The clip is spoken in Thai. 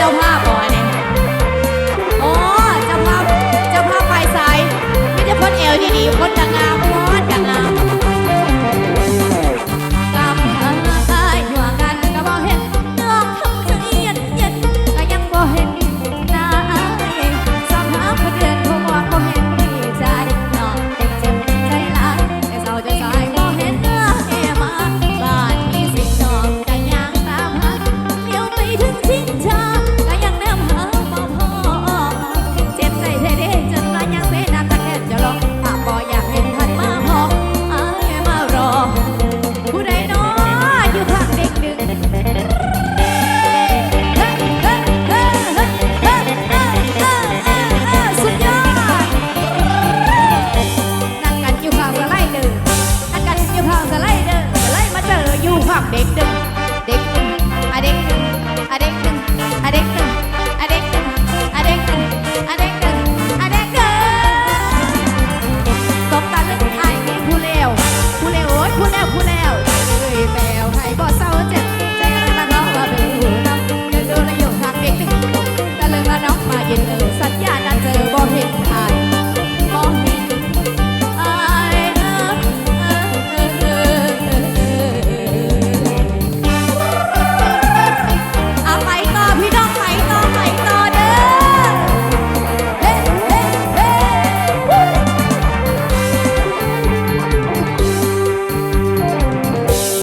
จ้าภาพบอกอันนี้อ๋อจ้าภาพเจ้าภาพฝ่ายซ้ายไมแต่ได้คนเอวดีๆคน Areca.